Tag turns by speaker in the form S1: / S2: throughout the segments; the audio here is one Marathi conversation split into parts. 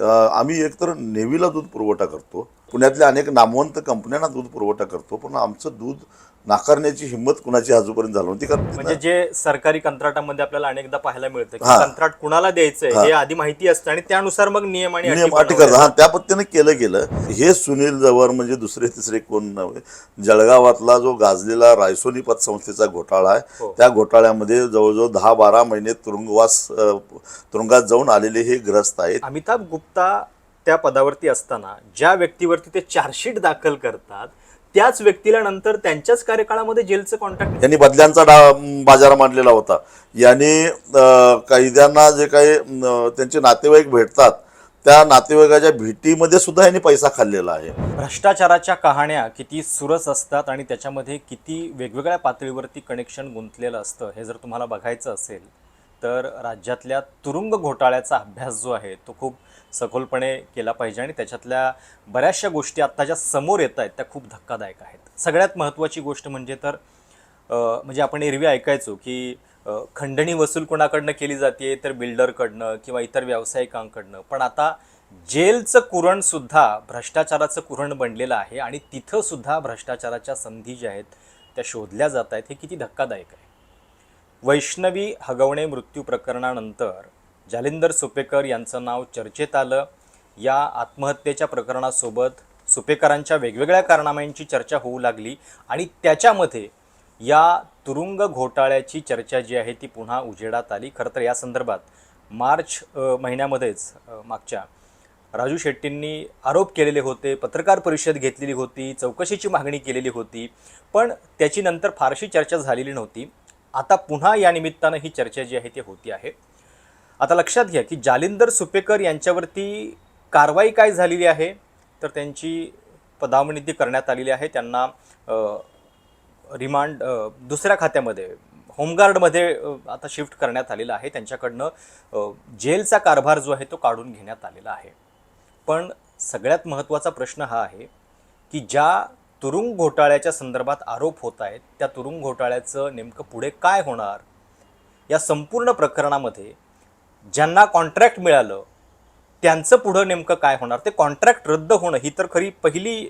S1: आम्ही एकतर नेव्हीला दूध पुरवठा करतो पुण्यातल्या अनेक नामवंत कंपन्यांना दूध पुरवठा करतो पण आमचं दूध नाकारण्याची हिंमत कुणाची अजूनपर्यंत झाली नव्हती कारण
S2: म्हणजे जे सरकारी कंत्राटामध्ये आपल्याला अनेकदा पाहायला मिळतं की
S1: हा.
S2: कंत्राट कुणाला द्यायचंय हे. आधी माहिती असतं आणि त्यानुसार मग नियम आणि अटी
S1: नियम अटी
S2: बनवल्या
S1: करतात. हा त्या पद्धतीने केलं गेलं. हे सुनील जवळ म्हणजे दुसरे तिसरे कोण नव्हे जळगावातला जो गाजलेला रायसोनी पतसंस्थेचा घोटाळा आहे
S2: हो.
S1: त्या घोटाळ्यामध्ये जवळजवळ दहा बारा महिने तुरुंगवास अ, तुरुंगात जाऊन आलेले हे ग्रस्त आहेत.
S2: अमिताभ गुप्ता त्या पदावरती असताना ज्या व्यक्तीवरती ते चार्जशीट दाखल करतात त्याच व्यक्तीला नंतर त्यांच्याच कार्यकाळामध्ये जेलचं कॉन्टॅक्ट
S1: यांनी बदल्यांचा डा बाजार मांडलेला होता. याने कैद्यांना जे काही त्यांचे नातेवाईक भेटतात त्या नातेवाईकाच्या भेटीमध्ये सुद्धा यांनी पैसा खाल्लेला आहे.
S2: भ्रष्टाचाराच्या कहाण्या किती सुरस असतात आणि त्याच्यामध्ये किती वेगवेगळ्या पातळीवरती कनेक्शन गुंतलेलं असतं हे जर तुम्हाला बघायचं असेल तर राज्यातल्या तुरुंग घोटाळ्याचा अभ्यास जो आहे तो खूप सखोलपणे केला पाहिजे आणि त्याच्यातल्या बऱ्याचशा गोष्टी आत्ता ज्या समोर येत आहेत त्या खूप धक्कादायक आहेत. सगळ्यात महत्त्वाची गोष्ट म्हणजे तर म्हणजे आपण एरवी ऐकायचो की खंडणी वसूल कोणाकडनं केली जाते तर बिल्डरकडनं किंवा इतर व्यावसायिकांकडनं. पण आता जेलचं कुरणसुद्धा भ्रष्टाचाराचं कुरण बनलेलं आहे आणि तिथंसुद्धा भ्रष्टाचाराच्या संधी ज्या आहेत त्या शोधल्या जात आहेत हे किती धक्कादायक आहे. वैष्णवी हगवणे मृत्यू प्रकरणानंतर जालिंदर सुपेकर यांचं नाव चर्चेत आलं. या आत्महत्येच्या प्रकरणासोबत सुपेकरांच्या वेगवेगळ्या कारनाम्यांची चर्चा होऊ लागली आणि त्याच्यामध्ये या तुरुंग घोटाळ्याची चर्चा जी आहे ती पुन्हा उजेडात आली. खरं तर या संदर्भात मार्च महिन्यामध्येच मागच्या राजू शेट्टींनी आरोप केलेले होते पत्रकार परिषद घेतलेली होती चौकशीची मागणी केलेली होती पण त्याची नंतर फारशी चर्चा झालेली नव्हती. आता पुन्हा या निमित्तानं ही चर्चा जी आहे ती होती आहे. आता लक्षात घ्या की जालिंदर सुपेकर यांच्यावरती कारवाई काय झालेली आहे? तर त्यांची पदावनिती करण्यात आलेली आहे. त्यांना रिमांड दुसऱ्या खात्यामध्ये होमगार्डमध्ये आता शिफ्ट करण्यात आलेलं आहे. त्यांच्याकडनं जेलचा कारभार जो आहे तो काढून घेण्यात आलेला आहे. पण सगळ्यात महत्त्वाचा प्रश्न हा आहे की ज्या तुरुंग घोटाळ्याच्या संदर्भात आरोप होत आहेत त्या तुरुंग घोटाळ्याचं नेमकं पुढे काय होणार? या संपूर्ण प्रकरणामध्ये ज्यांना कॉन्ट्रॅक्ट मिळालं त्यांचं पुढं नेमकं काय होणार? ते कॉन्ट्रॅक्ट रद्द होणं ही तर खरी पहिली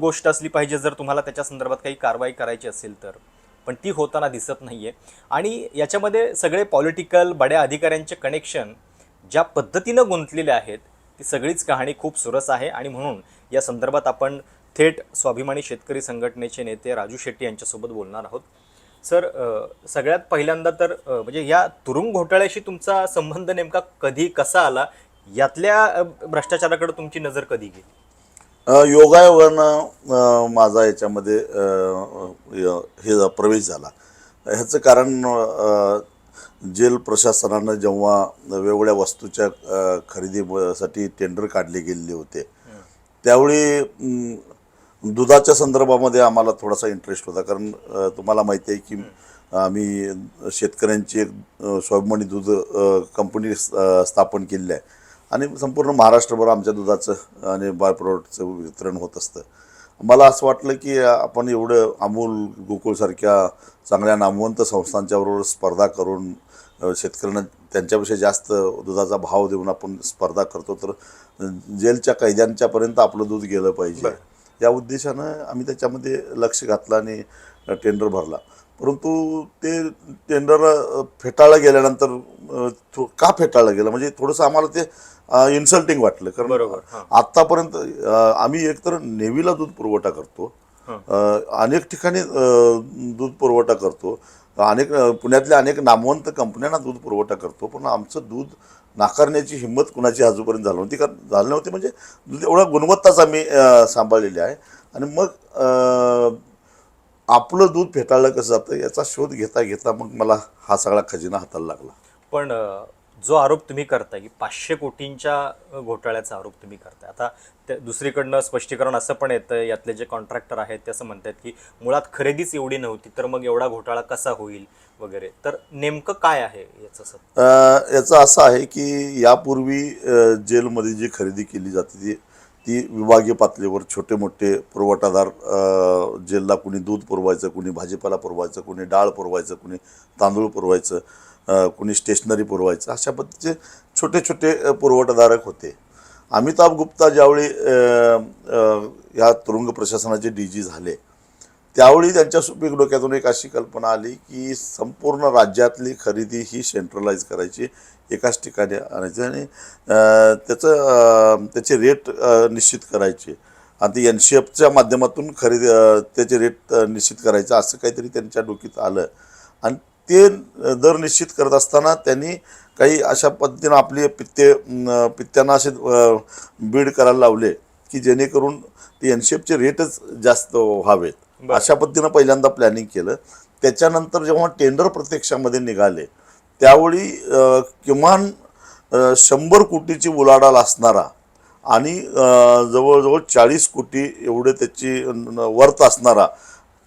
S2: गोष्ट असली पाहिजे जर तुम्हाला त्याच्या संदर्भात काही कारवाई करायची असेल तर. पण ती होताना दिसत नाही आहे आणि याच्यामध्ये सगळे पॉलिटिकल बड्या अधिकाऱ्यांचे कनेक्शन ज्या पद्धतीनं गुंतलेले आहेत ती सगळीच कहाणी खूप सुरस आहे. आणि म्हणून या संदर्भात आपण थेट स्वाभिमानी शेतकरी संघटनेचे नेते राजू शेट्टी यांच्यासोबत बोलणार आहोत. सर सगळ्यात पहिल्यांदा तर म्हणजे या तुरुंग घोटाळ्याशी तुमचा संबंध नेमका कधी कसा आला? यातल्या भ्रष्टाचाराकडे तुमची नजर कधी गेली?
S1: योगायोगानं माझा याच्यामध्ये हे प्रवेश झाला. ह्याचं कारण जेल प्रशासनानं जेव्हा वेगवेगळ्या वस्तूच्या खरेदीसाठी टेंडर काढले गेलेले होते त्यावेळी दुधाच्या संदर्भामध्ये आम्हाला थोडासा इंटरेस्ट होता. कारण तुम्हाला माहिती आहे की आम्ही शेतकऱ्यांची एक स्वाभिमानी दूध कंपनी स्थापन केलेली आहे. आणि संपूर्ण महाराष्ट्रभर आमच्या दुधाचं आणि बाय प्रोडक्टचं वितरण होत असतं. मला असं वाटलं की आपण एवढं अमूल गोकुळसारख्या चांगल्या नामवंत संस्थांच्याबरोबर स्पर्धा करून शेतकऱ्यांना त्यांच्यापेक्षा जास्त दुधाचा भाव देऊन आपण स्पर्धा करतो तर जेलच्या कैद्यांच्यापर्यंत आपलं दूध गेलं पाहिजे. या उद्देशानं आम्ही त्याच्यामध्ये लक्ष घातलं आणि टेंडर भरला. परंतु ते टेंडर फेटाळलं गेल्यानंतर का फेटाळलं गेलं? म्हणजे थोडंसं आम्हाला ते इन्सल्टिंग वाटलं. कारण
S2: बरोबर.
S1: आत्तापर्यंत आम्ही एकतर नेव्हीला दूध पुरवठा करतो. अनेक ठिकाणी दूध पुरवठा करतो. अनेक पुण्यातल्या अनेक नामवंत कंपन्यांना दूध पुरवठा करतो. पण आमचं दूध नाकारण्याची हिंमत कुणाची आजूपर्यंत झाली नव्हती. कारण झाली नव्हती म्हणजे दूध एवढा गुणवत्ताच आम्ही सांभाळलेली आहे. आणि मग आपलं दूध फेटाळलं कसं जातं याचा शोध घेता घेता मग मला हा सगळा खजिना हाताला लागला.
S2: पण जो आरोप तुम्ही करताय की पाचशे कोटींच्या घोटाळ्याचा आरोप तुम्ही करताय. आता त्या दुसरीकडनं स्पष्टीकरण असं पण येतं यातले जे कॉन्ट्रॅक्टर आहेत ते असं म्हणतात की मुळात खरेदीच एवढी नव्हती तर मग एवढा घोटाळा कसा होईल वगैरे. तर नेमकं काय आहे याचं
S1: सर याचं असं आहे की यापूर्वी जेलमध्ये जी खरेदी केली जाते ती ती विभागीय पातळीवर छोटे मोठे पुरवठादार अ, कुणी दूध पुरवायचं कुणी भाजीपाला पुरवायचं कुणी डाळ पुरवायचं कुणी तांदूळ पुरवायचं कुणी स्टेशनरी पुरवायचं अशा पद्धतीचे छोटे छोटे पुरवठाधारक होते. अमिताभ गुप्ता ज्यावेळी या तुरुंग प्रशासनाचे डी जी झाले त्यावेळी त्यांच्या सुपीक डोक्यातून एक अशी कल्पना आली की संपूर्ण राज्यातली खरेदी ही सेंट्रलाइज करायची एकाच ठिकाणी आणायची आणि त्याचं त्याचे रेट निश्चित करायचे. आणि ते एन सी एफच्या माध्यमातून खरेदी त्याचे रेट निश्चित करायचं असं काहीतरी त्यांच्या डोक्यात आलं. आणि ते दर निश्चित करत असताना त्यांनी काही अशा पद्धतीनं आपले पित्ते पित्त्यांना असे बीड करायला लावले की जेणेकरून ते एन सी एफचे रेटच जास्त व्हावेत. अशा पद्धतीनं पहिल्यांदा प्लॅनिंग केलं. त्याच्यानंतर जेव्हा टेंडर प्रत्यक्षामध्ये निघाले त्यावेळी किमान शंभर कोटीची उलाढाल असणारा आणि जवळजवळ चाळीस कोटी एवढे त्याची वर्थ असणारा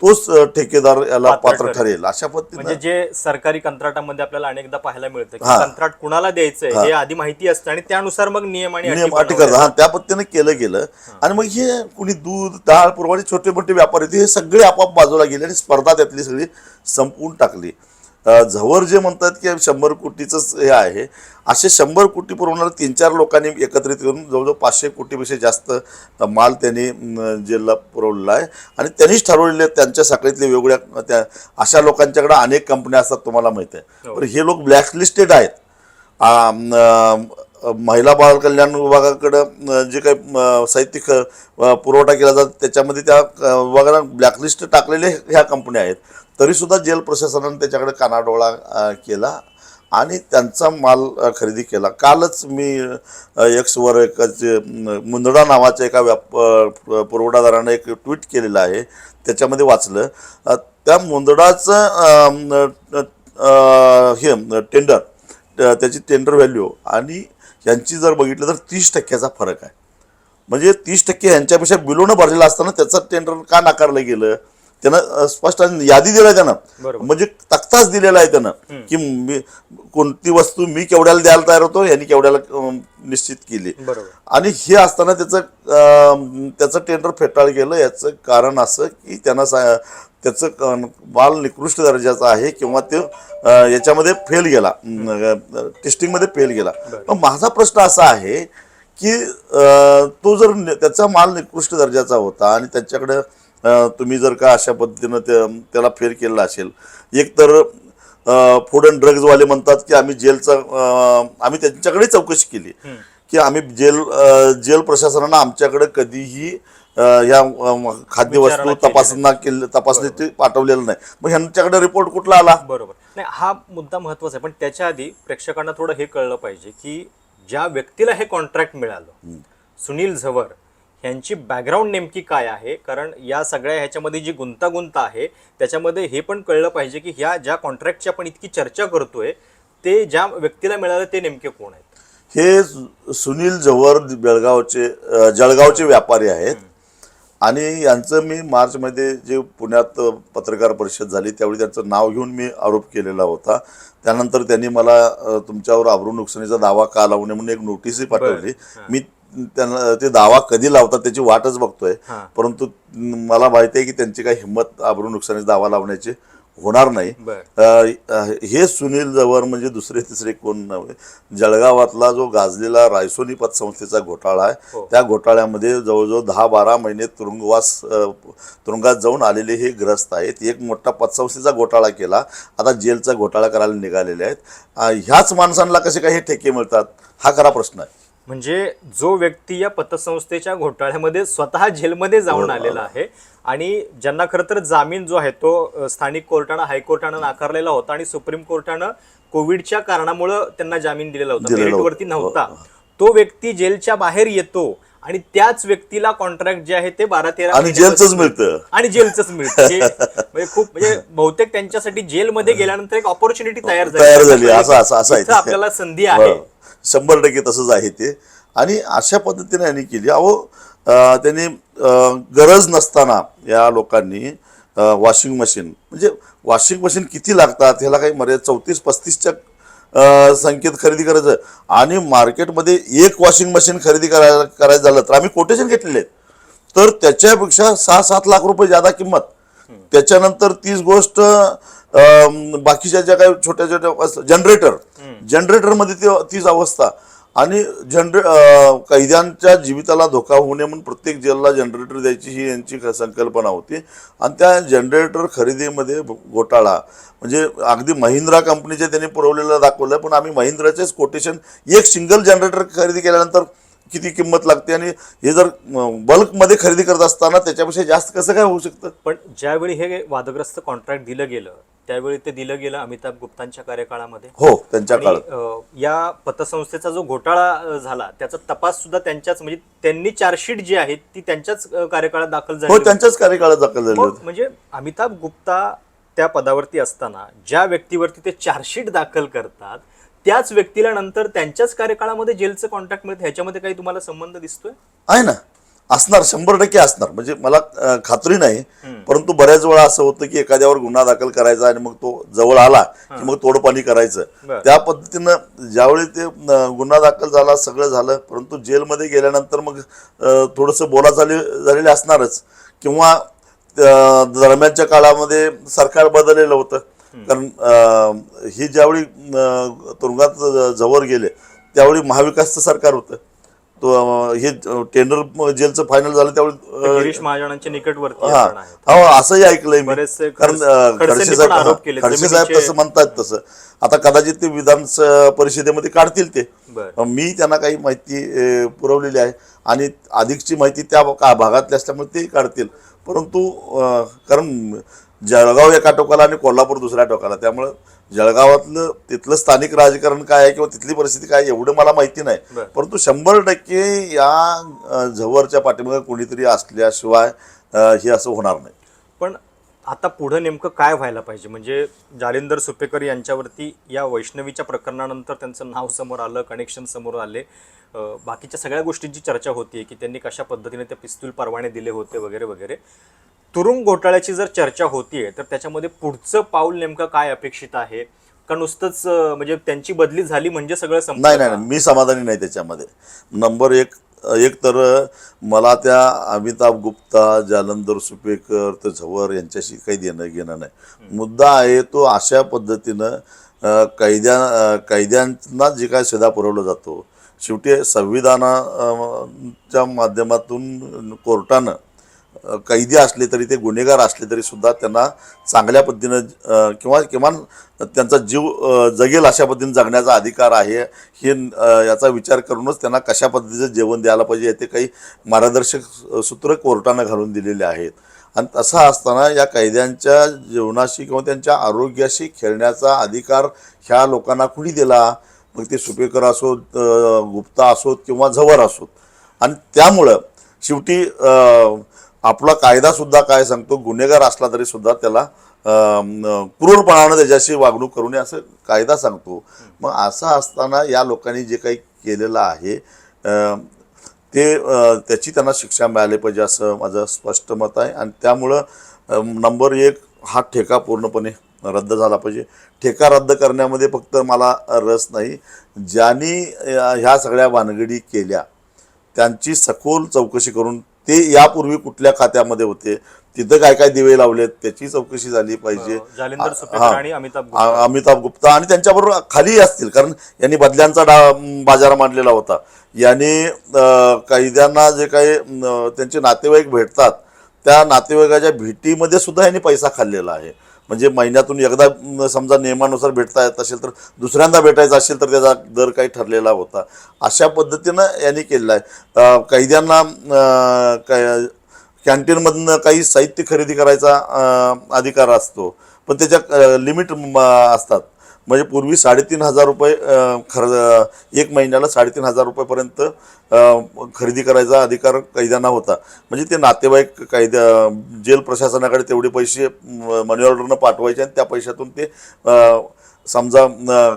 S1: तोच ठेकेदार याला
S2: पात्र ठरेल.
S1: अशा पद्धतीनं
S2: म्हणजे जे सरकारी कंत्राटामध्ये आपल्याला अनेकदा पाहायला मिळतं की. कंत्राट कुणाला द्यायचंय हे. आधी माहिती असतं आणि त्यानुसार मग नियम आणि
S1: नियम अटी करतात. हा त्या पद्धतीने केलं गेलं. आणि मग हे कुणी दूध डाळ पुरवणी छोटे मोठे व्यापारी होते हे सगळे आपाप बाजूला गेले आणि स्पर्धा त्यातली सगळी संपवून टाकली. झवर जे म्हणतात की शंभर कोटीचंच हे आहे असे शंभर कोटी पुरवणारे तीन चार लोकांनी एकत्रित करून जवळजवळ पाचशे कोटीपेक्षा जास्त माल त्यांनी अं, जेलला पुरवलेला आहे. आणि त्यांनीच ठरवलेले त्यांच्या साखळीतले वेगवेगळ्या त्या अशा लोकांच्याकडे अनेक कंपन्या असतात तुम्हाला माहिती आहे.
S2: हो.
S1: पण हे लोक ब्लॅकलिस्टेड आहेत. महिला बाल कल्याण विभागाकडं जे काही साहित्यिक पुरवठा केला जातो त्याच्यामध्ये त्या विभागाला ब्लॅकलिस्ट टाकलेले ह्या कंपन्या आहेत. तरीसुद्धा जेल प्रशासनानं त्याच्याकडे कानाडोळा केला आणि त्यांचा माल खरेदी केला. कालच मी एक्सवर एक मुंदडा नावाच्या एका व्याप पुरवठादारानं एक ट्विट केलेलं आहे. त्याच्यामध्ये वाचलं त्या मुंदडाचं हे टेंडर त्याची टेंडर व्हॅल्यू आणि यांची जर बघितलं तर तीस टक्क्याचा फरक आहे. म्हणजे तीस टक्के यांच्यापेक्षा बिलोनं भरलेला असताना त्याचं टेंडर का नाकारलं गेलं? त्यानं स्पष्ट आणि यादी दिलाय त्यानं. म्हणजे तक्ताच दिलेला आहे त्यानं की मी कोणती वस्तू मी केवढ्याला द्यायला तयार होतो यांनी केवढ्याला निश्चित केली. आणि हे असताना त्याचं त्याचं टेंडर फेटाळ गेलं. याचं कारण असं की त्यांना त्याचं माल निकृष्ट दर्जाचा आहे किंवा ते याच्यामध्ये फेल गेला. टेस्टिंगमध्ये फेल गेला. पण माझा प्रश्न असा आहे की तो जर त्याचा माल निकृष्ट दर्जाचा होता आणि त्याच्याकडे तुम्ही जर का अशा पद्धतीनं त्या- त्याला फेल केलेला असेल. एक तर फूड अँड ड्रग्जवाले म्हणतात की आम्ही जेलचा आम्ही त्यांच्याकडे चौकशी केली. की आम्ही जेल जेल प्रशासनानं आमच्याकडे कधीही या खाद्यवस्तू तपासणा केली तपासणी ते पाठवलेलं नाही. मग ह्यांच्याकडे रिपोर्ट कुठला आला?
S2: बरोबर. नाही हा मुद्दा महत्त्वाचा आहे. पण त्याच्या आधी प्रेक्षकांना थोडं हे कळलं पाहिजे की ज्या व्यक्तीला हे कॉन्ट्रॅक्ट मिळालं सुनील झवर यांची बॅकग्राऊंड नेमकी काय आहे? कारण या सगळ्या ह्याच्यामध्ये जी गुंतागुंत आहे त्याच्यामध्ये हे पण कळलं पाहिजे की ह्या ज्या कॉन्ट्रॅक्टची आपण इतकी चर्चा करतोय ते ज्या व्यक्तीला मिळालं ते नेमके कोण आहेत?
S1: हे सुनील जव्हर बेळगावचे जळगावचे व्यापारी आहेत. आणि यांचं मी मार्चमध्ये जे पुण्यात पत्रकार परिषद झाली त्यावेळी त्यांचं नाव घेऊन मी आरोप केलेला होता. त्यानंतर त्यांनी मला तुमच्यावर आबरू नुकसानीचा दावा का लावू नये म्हणून एक नोटीसही पाठवली. मी त्यांना ते दावा कधी लावतात त्याची वाटच बघतोय. परंतु मला माहिती आहे की त्यांची काही हिंमत आबरू नुकसानीचा दावा लावण्याची होणार नाही. हे सुनील जवळ म्हणजे दुसरे तिसरे कोण नव्हे जळगावातला जो गाजलेला रायसोनी पतसंस्थेचा घोटाळा आहे
S2: हो.
S1: त्या घोटाळ्यामध्ये जवळजवळ दहा बारा महिने तुरुंगवास तुरुंगात जाऊन आलेले हे ग्रस्त आहेत. एक मोठा पतसंस्थेचा घोटाळा केला. आता जेलचा घोटाळा करायला निघालेले आहेत. ह्याच माणसांना कसे काही हे ठेके मिळतात? हा खरा प्रश्न आहे.
S2: म्हणजे जो व्यक्ती या पतसंस्थेच्या घोटाळ्यामध्ये स्वतः जेलमध्ये जाऊन आलेला आहे आणि ज्यांना खरं तर जामीन जो आहे तो स्थानिक कोर्टानं हायकोर्टानं नाकारलेला होता आणि सुप्रीम कोर्टानं कोविडच्या कारणामुळं त्यांना जामीन दिलेला होता मेरिटवरती
S1: होता.
S2: नव्हता. तो व्यक्ती जेलच्या बाहेर येतो आणि त्याच व्यक्तीला कॉन्ट्रॅक्ट जे आहे ते बारा तेरा
S1: आणि जेलचंच मिळतं.
S2: आणि जेलचंच मिळतं. म्हणजे खूप म्हणजे बहुतेक त्यांच्यासाठी जेलमध्ये गेल्यानंतर एक ऑपॉर्च्युनिटी तयार झाली. आपल्याला संधी आहे.
S1: हो. शंभर टक्के तसंच आहे ते. आणि अशा पद्धतीने यांनी केली. अहो त्यांनी गरज नसताना या लोकांनी वॉशिंग मशीन म्हणजे वॉशिंग मशीन किती लागतात ह्याला काही मर्यादा चौतीस पस्तीसच्या संख्येत खरेदी करायचं आणि मार्केटमध्ये एक वॉशिंग मशीन खरेदी करायला करायचं झालं तर आम्ही कोटेशन घेतलेले आहेत. तर त्याच्यापेक्षा सहा सात लाख रुपये जादा किंमत. त्याच्यानंतर तीच गोष्ट बाकीच्या ज्या काही छोट्या छोट्या जनरेटर जनरेटरमध्ये ती तीच अवस्था. आणि जनरे कैद्यांच्या जीविताला धोका होऊ नये म्हणून प्रत्येक जेलला जनरेटर द्यायची ही यांची संकल्पना होती. आणि त्या जनरेटर खरेदीमध्ये घोटाळा. म्हणजे अगदी महिंद्रा कंपनीचे त्यांनी पुरवलेलं दाखवलं पण आम्ही महिंद्राचेच कोटेशन एक सिंगल जनरेटर खरेदी केल्यानंतर किती किंमत लागते? आणि हे जर बल्कमध्ये खरेदी करत असताना त्याच्यापेक्षा जास्त कसं काय होऊ शकतं?
S2: पण ज्यावेळी हे वादग्रस्त कॉन्ट्रॅक्ट दिलं गेलं त्यावेळी ते दिलं गेलं अमिताभ गुप्तांच्या कार्यकाळामध्ये.
S1: हो त्यांच्या
S2: आणि,
S1: काळात.
S2: अ, या पतसंस्थेचा जो घोटाळा अ, झाला त्याचा तपास सुद्धा त्यांच्याच म्हणजे त्यांनी चार्जशीट जी आहे ती त्यांच्याच अ, कार्यकाळात दाखल झाली
S1: हो
S2: होती.
S1: त्यांच्याच कार्यकाळात दाखल झाले
S2: मग
S1: होते.
S2: म्हणजे अमिताभ गुप्ता त्या पदावरती असताना ज्या व्यक्तीवरती ते चार्जशीट दाखल करतात त्याच व्यक्तीला नंतर त्यांच्याच कार्यकाळामध्ये जेलचं कॉन्ट्रॅक्ट मिळतं ह्याच्यामध्ये काही तुम्हाला संबंध दिसतोय?
S1: आहे ना. असणार शंभर टक्के असणार. म्हणजे मला अं, खात्री नाही परंतु बऱ्याच वेळा असं होतं की एखाद्यावर गुन्हा दाखल करायचा आणि मग तो जवळ आला की मग तोडपाणी करायचं.
S2: बरं.
S1: त्या पद्धतीनं ज्यावेळी ते अं, गुन्हा दाखल झाला सगळं झालं परंतु जेलमध्ये गेल्यानंतर मग अं, थोडंसं बोला झाली झालेले असणारच. किंवा अं, दरम्यानच्या काळामध्ये सरकार बदललेलं होतं. कारण अं, ही ज्यावेळी अं, तुरुंगात जवळ गेले त्यावेळी महाविकासचं सरकार होतं. हे टेंडर जेलचं फायनल झालं त्यावेळी
S2: गिरीश महाजनांच्या निकटवर्ती
S1: हा. असंही ऐकलंय मी. कारण
S2: खडसे-
S1: साहेब. खडसे साहेब तसं म्हणतात तसं. आता कदाचित ते विधान परिषदेमध्ये काढतील ते. मी त्यांना काही माहिती पुरवलेली आहे. आणि अधिकची माहिती त्या भागातली असल्यामुळे ते काढतील. परंतु कारण जळगाव एका टोकाला आणि कोल्हापूर दुसऱ्या टोकाला त्यामुळं जळगावातलं तिथलं स्थानिक राजकारण काय आहे किंवा तिथली परिस्थिती काय एवढं मला माहिती नाही. परंतु शंभर टक्के या झवरच्या पाठीमागे कोणीतरी असल्याशिवाय हे असं होणार नाही.
S2: पण आता पुढं नेमकं काय व्हायला पाहिजे? म्हणजे जालिंदर सुपेकर यांच्यावरती या वैष्णवीच्या प्रकरणानंतर त्यांचं नाव समोर आलं कनेक्शन समोर आले. बाकीच्या सगळ्या गोष्टींची चर्चा होती की त्यांनी कशा पद्धतीने ते पिस्तूल परवाने दिले होते वगैरे वगैरे. तुरुंग घोटाळ्याची जर चर्चा होतीये तर त्याच्यामध्ये पुढचं पाऊल नेमकं काय अपेक्षित आहे? का नुसतंच म्हणजे त्यांची बदली झाली म्हणजे सगळं
S1: नाही नाही मी समाधानी नाही त्याच्यामध्ये. नंबर एक एक तर मला त्या अमिताभ गुप्ता जालंधर सुपेकर तर झवर यांच्याशी काही देणं घेणं नाही. मुद्दा आहे तो अशा पद्धतीनं कैद्या कैद्यांना जे काय सदा पुरवला जातो शेवटी संविधानाच्या माध्यमातून कोर्टानं कैदी असले तरी ते गुन्हेगार असले तरी सुद्धा त्यांना चांगल्या पद्धतीनं किंवा किमान त्यांचा जीव जगेल अशा पद्धतीने जगण्याचा अधिकार आहे. हे याचा विचार करूनच त्यांना कशा पद्धतीचं जेवण द्यायला पाहिजे याचे काही मार्गदर्शक सूत्र कोर्टानं घालून दिलेले आहेत. आणि तसं असताना या कैद्यांच्या जीवनाशी किंवा त्यांच्या आरोग्याशी खेळण्याचा अधिकार ह्या लोकांना कुणी दिला? मग ते सुपेकर असोत गुप्ता असोत किंवा झवर असोत. आणि त्यामुळं शेवटी आपला कायदा सुद्धा काय सांगतो गुन्हेगार असला तरी सुद्धा त्याला क्रूरपणानं त्याच्याशी वागणूक करू नये असं कायदा सांगतो. मग असं असताना या लोकांनी जे काही केलेलं आहे ते त्याची त्यांना शिक्षा मिळाली पाहिजे असं माझं स्पष्ट मत आहे. आणि त्यामुळं नंबर एक हा ठेका पूर्णपणे रद्द झाला पाहिजे. ठेका रद्द करण्यामध्ये फक्त मला रस नाही. ज्यांनी ह्या सगळ्या भानगडी केल्या त्यांची सखोल चौकशी करून ते यापूर्वी कुठल्या खात्यामध्ये होते? तिथं काय काय दिवे लावलेत? त्याची चौकशी झाली पाहिजे. हा.
S2: आणि अमिताभ गुप्ता.
S1: आ- अमिताभ गुप्ता. आणि त्यांच्याबरोबर खाली असतील कारण यांनी बदल्यांचा डा बाजार मांडलेला होता. यांनी कैद्यांना जे काही त्यांचे नातेवाईक भेटतात त्या नातेवाईकाच्या भेटीमध्ये सुद्धा यांनी पैसा खाल्लेला आहे. म्हणजे महिन्यातून एकदा समजा नियमानुसार भेटता येत असेल तर दुसऱ्यांदा भेटायचं असेल तर त्याचा दर काही ठरलेला होता. अशा पद्धतीनं यांनी केलेला आहे. कैद्यांना काय कॅन्टीनमधनं काही साहित्य खरेदी करायचा अधिकार असतो. पण त्याच्या लिमिट असतात. म्हणजे पूर्वी साडेतीन हजार रुपये खर एक महिन्याला साडेतीन हजार रुपयेपर्यंत खरेदी करायचा अधिकार कैद्यांना होता. म्हणजे ते नातेवाईक कैद्या जेल प्रशासनाकडे तेवढे पैसे मनी ऑर्डरनं पाठवायचे आणि त्या पैशातून ते समजा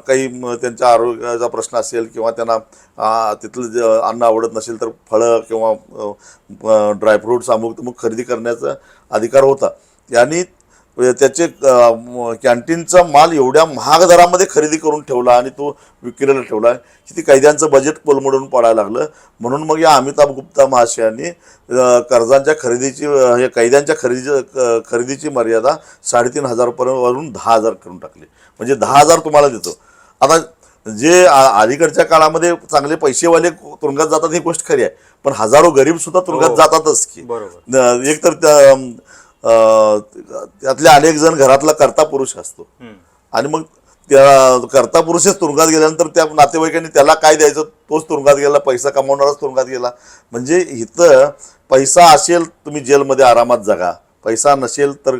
S1: काही त्यांच्या आरोग्याचा प्रश्न असेल किंवा त्यांना तिथलं अन्न आवडत नसेल तर फळं किंवा ड्रायफ्रूट्स अमुक तमुक खरेदी करण्याचा अधिकार होता. यांनी त्याचे अ, म, कॅन्टीनचा माल एवढ्या महाग दरामध्ये खरेदी करून ठेवला आणि तो विक्रीला ठेवला की ती कैद्यांचं बजेट कोलमडून पडायला लागलं. म्हणून मग या अमिताभ गुप्ता महाशयांनी कर्जांच्या खरेदीची हे कैद्यांच्या खरेदीची क- खरेदीची मर्यादा साडेतीन हजारपर्यंत वरून दहा हजार करून टाकली. म्हणजे दहा हजार तुम्हाला देतो. आता जे अलीकडच्या काळामध्ये चांगले पैसेवाले तुरुंगात जातात ही गोष्ट खरी आहे. पण हजारो गरीब सुद्धा तुरुंगात
S2: हो.
S1: जातातच की.
S2: बरोबर.
S1: एक तर त्या, त्यातले अनेक जण घरातला करता पुरुष असतो. आणि मग त्या करता पुरुषच तुरुंगात गेल्यानंतर त्या नातेवाईकांनी त्याला काय द्यायचं? तोच तुरुंगात गेला पैसा कमावणारच तुरुंगात गेला. म्हणजे इथं पैसा असेल तुम्ही जेलमध्ये आरामात जगा. पैसा नसेल तर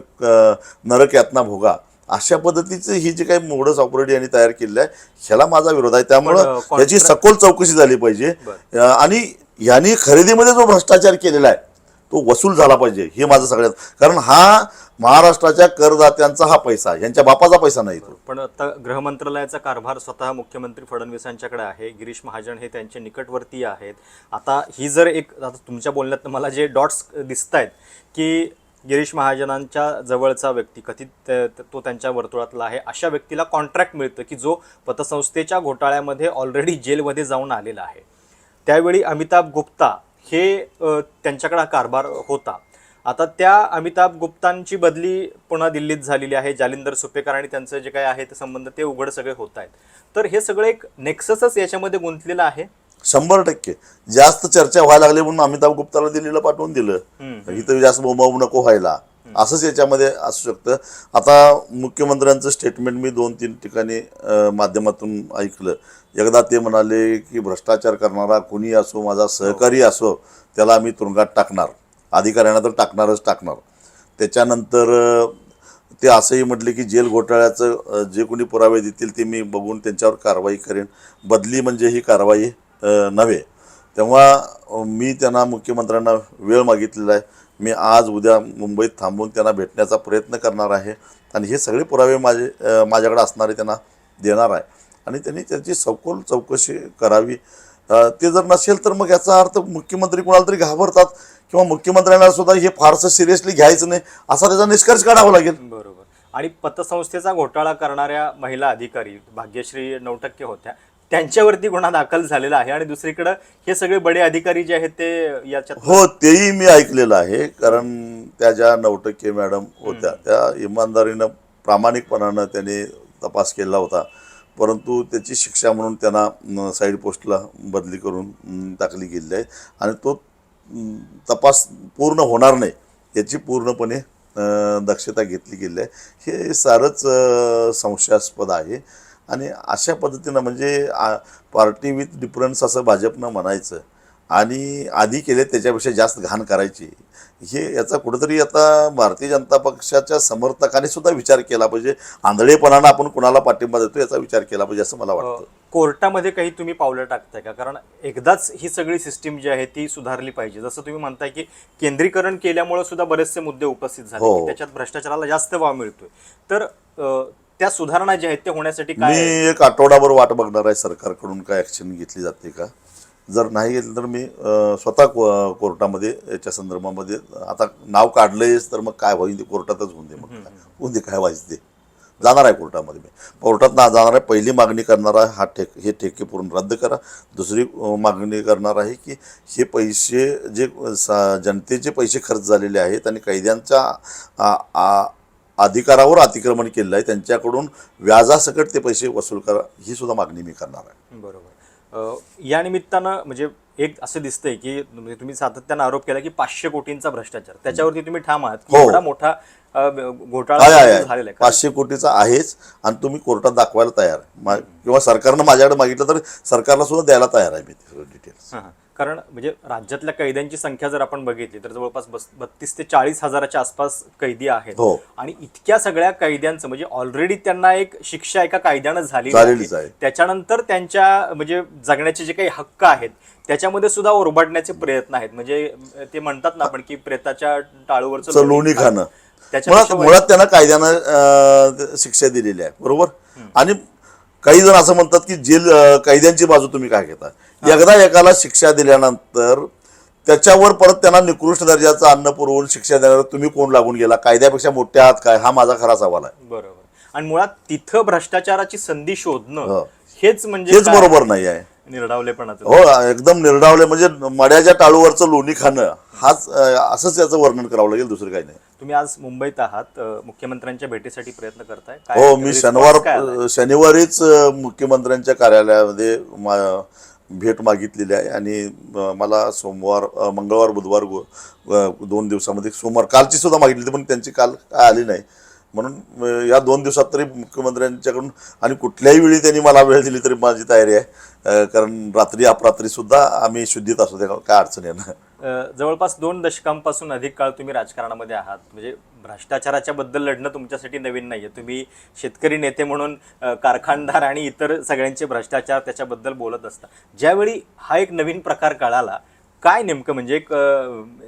S1: नरक यातना भोगा. अशा पद्धतीचं ही जी काही मोडस ऑपरेटी यांनी तयार केलेलं आहे ह्याला माझा विरोध आहे. त्यामुळं याची सखोल चौकशी झाली पाहिजे. आणि यांनी खरेदीमध्ये जो भ्रष्टाचार केलेला आहे तो वसूल झाला पाहिजे हे माझं सगळ्यात कारण हा महाराष्ट्राच्या करदात्यांचा हा पैसा आहे. यांच्या बापाचा पैसा नाही तो
S2: पण आता गृहमंत्रालयाचा कारभार स्वतः मुख्यमंत्री फडणवीस यांच्याकडे आहे गिरीश महाजन हे त्यांचे निकटवर्तीय आहेत आता ही जर एक आता तुमच्या बोलण्यात मला जे डॉट्स दिसत आहेत की गिरीश महाजनांच्या जवळचा व्यक्ती कथित तो त्यांच्या वर्तुळातला आहे अशा व्यक्तीला कॉन्ट्रॅक्ट मिळतं की जो पतसंस्थेच्या घोटाळ्यामध्ये ऑलरेडी जेलमध्ये जाऊन आलेला आहे त्यावेळी अमिताभ गुप्ता हे त्यांच्याकडे हा कारभार होता. आता त्या अमिताभ गुप्तांची बदली पुन्हा दिल्लीत झालेली आहे. जालिंदर सुपेकर आणि त्यांचं जे काय आहे ते संबंध ते उघड सगळे होत आहेत. तर हे सगळं एक नेक्ससच याच्यामध्ये गुंतलेलं आहे.
S1: शंभर टक्के. जास्त चर्चा व्हायला लागली म्हणून अमिताभ गुप्ताला दिल्लीला पाठवून दिलं. इथं जास्त बोंबाबू नको व्हायला. असंच याच्यामध्ये असू शकतं. आता मुख्यमंत्र्यांचं स्टेटमेंट मी दोन तीन ठिकाणी माध्यमातून ऐकलं. एकदा ते म्हणाले की भ्रष्टाचार करणारा कुणी असो माझा सहकारी असो त्याला मी तुरुंगात टाकणार. अधिकाऱ्यांना तर टाकणारच टाकणार. त्याच्यानंतर ते असंही म्हटले की जेल घोटाळ्याचं जे कोणी पुरावे देतील ते मी बघून त्यांच्यावर कारवाई करेन. बदली म्हणजे ही कारवाई नव्हे. तेव्हा मी त्यांना मुख्यमंत्र्यांना वेळ मागितलेला आहे. मी आज उद्या मुंबईत थांबून त्यांना भेटण्याचा प्रयत्न करणार आहे आणि हे सगळे पुरावे माझे माझ्याकडे असणारे त्यांना देणार आहे. आणि त्यांनी त्याची सखोल चौकशी करावी. ते जर नसेल तर मग याचा अर्थ मुख्यमंत्री कोणाला तरी घाबरतात किंवा मुख्यमंत्र्यांना सुद्धा हे फारसं सिरियसली घ्यायचं नाही असा त्याचा निष्कर्ष काढावा लागेल.
S2: बरोबर. आणि पतसंस्थेचा घोटाळा करणाऱ्या महिला अधिकारी भाग्यश्री नऊ टक्के होत्या. त्यांच्यावरती गुन्हा दाखल झालेला आहे. आणि दुसरीकडं हे सगळे बडे अधिकारी जे आहेत ते याच्यात
S1: हो तेही मी ऐकलेलं आहे. कारण त्या ज्या नवटक्के मॅडम होत्या त्या इमानदारीनं प्रामाणिकपणानं त्यांनी तपास केला होता. परंतु त्याची शिक्षा म्हणून त्यांना साईड पोस्टला बदली करून टाकली गेलेली आहे. आणि तो तपास पूर्ण होणार नाही याची पूर्णपणे दक्षता घेतली गेली आहे. हे सारंच संशयास्पद आहे. आणि अशा पद्धतीनं म्हणजे पार्टी विथ डिफरन्स असं भाजपनं म्हणायचं. आणि आधी केले त्याच्यापेक्षा जास्त घाण करायची. हे याचा कुठेतरी आता भारतीय जनता पक्षाच्या समर्थकाने सुद्धा विचार केला पाहिजे. आंधळेपणानं आपण कुणाला पाठिंबा देतो याचा विचार केला पाहिजे असं मला वाटतं.
S2: कोर्टामध्ये काही तुम्ही पावलं टाकताय का? कारण एकदाच ही सगळी सिस्टीम जी आहे ती सुधारली पाहिजे. जसं तुम्ही म्हणताय की केंद्रीकरण केल्यामुळे सुद्धा बरेचसे मुद्दे उपस्थित झाले
S1: हो.
S2: त्याच्यात भ्रष्टाचाराला जास्त वाव मिळतोय. तर त्या सुधारणा ज्या आहेत ते होण्यासाठी
S1: मी
S2: काय
S1: एक आठवडाभर वाट बघणार आहे सरकारकडून काय ऍक्शन घेतली जाते का? जर नाही घेतली तर मी अं, स्वतः को- कोर्टामध्ये याच्या संदर्भामध्ये आता नाव काढलंयच तर मग काय होईल ते कोर्टातच होऊन दे मग काय. होऊन दे काय व्हायचं ते. जाणार आहे कोर्टामध्ये मी. कोर्टात ना जाणार आहे पहिली मागणी करणार आहे हा ठेक हे ठेके पूर्ण रद्द करा. दुसरी अं, मागणी करणार आहे की हे पैसे जे सा- जनतेचे पैसे खर्च झालेले आहेत आणि कैद्यांच्या आ- आ- अधिकारावर अतिक्रमण केलेलं आहे त्यांच्याकडून व्याजासकट ते पैसे वसूल करा ही सुद्धा मागणी मी करणार आहे.
S2: बरोबर. या निमित्तानं म्हणजे एक असं दिसतंय की म्हणजे तुम्ही सातत्यानं आरोप केला की पाचशे कोटींचा भ्रष्टाचार. त्याच्यावरती तुम्ही ठाम आहात
S1: हो.
S2: एवढा मोठा घोटाळा झालेला
S1: आहे पाचशे कोटीचा आहेच आणि तुम्ही कोर्टात दाखवायला तयार किंवा सरकारनं माझ्याकडे मागितलं तर सरकारला सुद्धा द्यायला तयार आहे मी डिटेल्स.
S2: कारण म्हणजे राज्यातल्या कैद्यांची संख्या जर आपण बघितली तर जवळपास बत्तीस ते चाळीस हजाराच्या आसपास कैदी आहेत.
S1: हो.
S2: आणि इतक्या सगळ्या कैद्यांचं म्हणजे ऑलरेडी त्यांना एक शिक्षा एका कायद्यानं झाली
S1: झालेलीच आहे.
S2: त्याच्यानंतर त्यांच्या म्हणजे जगण्याचे जे काही हक्क आहेत त्याच्यामध्ये सुद्धा ओरबाडण्याचे प्रयत्न आहेत. म्हणजे अं, ते म्हणतात ना आपण की प्रेताच्या टाळूवरचं
S1: चं लोणी खाणं. मुळात
S2: त्याच्यापेक्षा
S1: मुळात त्यांना कायद्यानं अं, शिक्षा दिलेली आहे. बरोबर? आणि काही जण असं म्हणतात की जेल कैद्यांची बाजू तुम्ही काय घेता? एकदा एकाला शिक्षा दिल्यानंतर त्याच्यावर परत त्यांना निकृष्ट दर्जाचं अन्न पुरवून शिक्षा देणार तुम्ही कोण लागून गेला? कायद्यापेक्षा मोठे आहात काय? हा माझा खरा सवाल आहे.
S2: बरोबर. आणि मुळात तिथं भ्रष्टाचाराची संधी शोधणं
S1: हो.
S2: हेच म्हणजे
S1: हेच? बरोबर नाही आहे.
S2: निर्डावलेपणाचं.
S1: हो एकदम निर्डावले. म्हणजे मड्याच्या टाळूवरचं लोणी खाणं हाच असंच याचं वर्णन करावं लागेल दुसरं काही नाही.
S2: तुम्ही आज मुंबईत आहात अ, मुख्यमंत्र्यांच्या भेटीसाठी प्रयत्न करताय. काय
S1: हो मी शनिवार? शनिवारीच अ, मुख्यमंत्र्यांच्या कार्यालयामध्ये मा- भेट मागितलेली आहे. आणि अ, मला सोमवार अ, मंगळवार बुधवार गु- अ, दोन दिवसामध्ये सोमवार कालची सुद्धा मागितली होती पण त्यांची काल काय आली नाही. म्हणून या दोन दिवसात तरी मुख्यमंत्र्यांच्याकडून आणि कुठल्याही वेळी त्यांनी मला वेळ दिली तरी माझी तयारी आहे. कारण रात्री अपरात्री सुद्धा आम्ही शुद्धीत असू दे काय अडचण येणार
S2: जवळपास दोन दशकांपासून अधिक काळ तुम्ही राजकारणामध्ये आहात. म्हणजे भ्रष्टाचाराच्या बद्दल लढणं तुमच्यासाठी नवीन नाही आहे तुम्ही शेतकरी नेते म्हणून कारखानदार आणि इतर सगळ्यांचे भ्रष्टाचार त्याच्याबद्दल बोलत असता. ज्यावेळी हा एक नवीन प्रकार कळाला काय नेमकं म्हणजे एक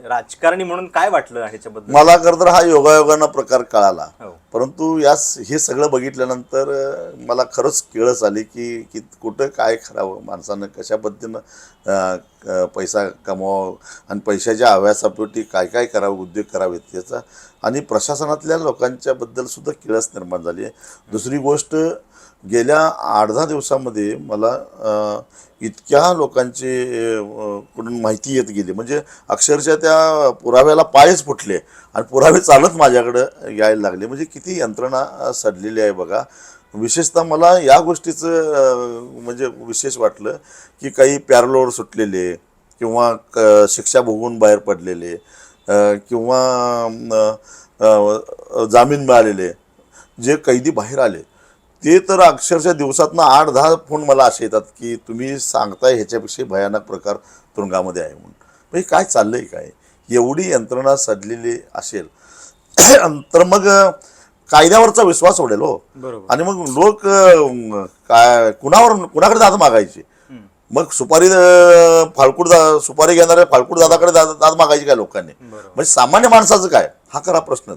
S2: राजकारणी म्हणून काय वाटलं ह्याच्याबद्दल?
S1: मला खरं तर हा योगायोगानं प्रकार कळाला.
S2: हो.
S1: परंतु यास हे सगळं बघितल्यानंतर अं, मला खरंच केळस आली की की कुठं काय करावं? माणसानं कशा पद्धतीनं अं, क- पैसा कमवावं आणि पैशाच्या हव्यासापोटी काय काय करावं उद्योग करावेत याचा? आणि प्रशासनातल्या लोकांच्याबद्दल सुद्धा किळस निर्माण झाली आहे. दुसरी गोष्ट गेल्या आठ दहा दिवसामध्ये मला इतक्या लोकांची कडून माहिती येत गेली. म्हणजे अक्षरशः त्या पुराव्याला पायच फुटले आणि पुरावे चालत माझ्याकडं यायला लागले. म्हणजे किती यंत्रणा सडलेली आहे बघा. विशेषतः मला या गोष्टीचं म्हणजे विशेष वाटलं की काही पॅरलोवर सुटलेले किंवा क शिक्षा भोगून बाहेर पडलेले किंवा जामीन मिळालेले जे कैदी बाहेर आले. ते तर अक्षरशः दिवसातनं आठ दहा फोन मला असे येतात की तुम्ही सांगताय ह्याच्यापेक्षा भयानक प्रकार तुरुंगामध्ये आहे म्हणून. म्हणजे काय चाललंय काय? एवढी यंत्रणा सडलेली असेल तर मग कायद्यावरचा विश्वास उडेल हो.
S2: बरोबर.
S1: आणि मग लोक काय कुणावर कुणाकडे दाद मागायचे. मग सुपारी फाळकूड दा सुपारी घेणाऱ्या फाळकूड दादाकडे दाद मागायची काय लोकांनी? म्हणजे सामान्य माणसाचं काय? हा खरा प्रश्न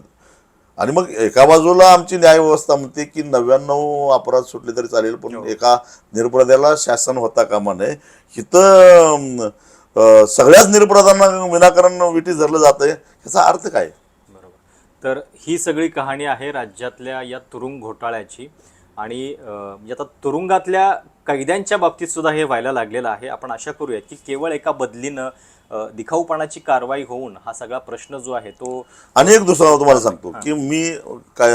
S1: आणि मग एका बाजूला आमची न्यायव्यवस्था म्हणते की नव्याण्णव अपराध सुटले तरी चालेल पण एका निरपराध्याला शासन होता कामा नये. इथं सगळ्याच निरपराधांना विनाकारण विटी धरलं जातंय याचा अर्थ काय?
S2: बरोबर. तर ही सगळी कहाणी आहे राज्यातल्या या तुरुंग घोटाळ्याची. आणि आता तुरुंगातल्या कैद्यांच्या बाबतीत सुद्धा हे व्हायला लागलेलं आहे. आपण आशा करूयात की केवळ एका बदलीनं दिखाऊपणाची कारवाई होऊन हा सगळा प्रश्न जो आहे तो
S1: आणि एक दुसरा तुम्हाला सांगतो की मी काय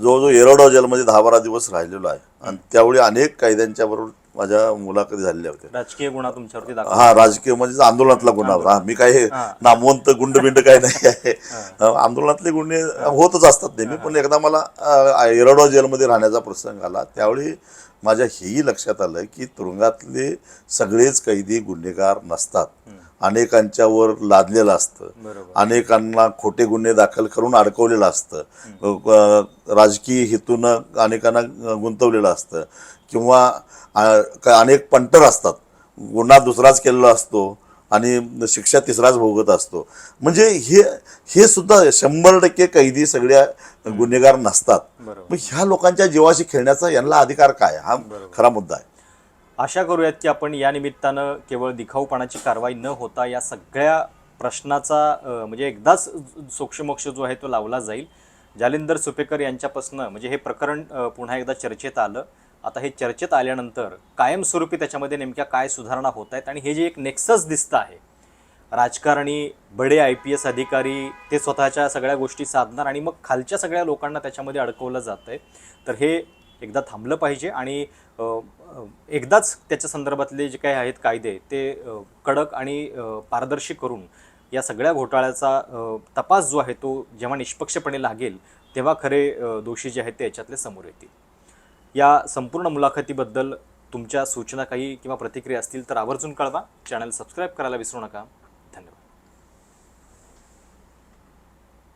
S1: जवळजवळ येरवडा जेलमध्ये दहा बारा दिवस राहिलेलो आहे. आणि त्यावेळी अनेक कायद्यांच्या बरोबर माझ्या मुलाखती झालेल्या होत्या.
S2: राजकीय गुन्हा तुमच्यावरती
S1: हा राजकीय म्हणजे आंदोलनातला गुन्हा होता. हा, मी काय हे नामवंत गुंड बिंड काय नाही आहे. आंदोलनातले गुन्हे होतच असतात नेहमी पण एकदा मला अ, येरवडा जेलमध्ये राहण्याचा प्रसंग आला. त्यावेळी माझ्या हेही लक्षात आलं की तुरुंगातले सगळेच कैदी गुन्हेगार नसतात. अनेकांच्यावर लादलेलं असतं. अनेकांना खोटे गुन्हे दाखल करून अडकवलेलं असतं. राजकीय हेतून अनेकांना गुंतवलेलं असतं. किंवा अनेक पंटर असतात. गुन्हा दुसराच केलेला असतो आणि शिक्षा तिसराच भोगत असतो. म्हणजे हे हे सुद्धा शंभर टक्के कैदी सगळ्या गुन्हेगार नसतात. मग ह्या लोकांच्या जीवाशी खेळण्याचा यांना अधिकार काय हा खरा मुद्दा आहे.
S2: आशा करूयात की आपण या निमित्तानं केवळ दिखाऊपणाची कारवाई न होता या सगळ्या प्रश्नाचा म्हणजे एकदाच सोक्षमोक्ष जो आहे तो लावला जाईल. जालिंदर सुपेकर यांच्यापासनं म्हणजे हे प्रकरण पुन्हा एकदा चर्चेत आलं. आता हे चर्चेत आल्यानंतर कायमस्वरूपी त्याच्यामध्ये नेमक्या काय सुधारणा होत आहेत आणि हे जे एक नेक्सस दिसतं आहे राजकारणी बडे आय पी एस अधिकारी ते स्वतःच्या सगळ्या गोष्टी साधणार आणि मग खालच्या सगळ्या लोकांना त्याच्यामध्ये अडकवलं जातं आहे तर हे एकदा थांबलं पाहिजे आणि एकदाच त्याच्या संदर्भातले जे काही आहेत कायदे ते कडक आणि पारदर्शी करून या सगळ्या घोटाळ्याचा तपास जो आहे तो जेव्हा निष्पक्षपणे लागेल तेव्हा खरे दोषी जे आहेत ते याच्यातले समोर येतील. या संपूर्ण मुलाखतीबद्दल तुमच्या सूचना काही किंवा प्रतिक्रिया असतील तर आवर्जून कळवा. चॅनल सबस्क्राईब करायला विसरू नका.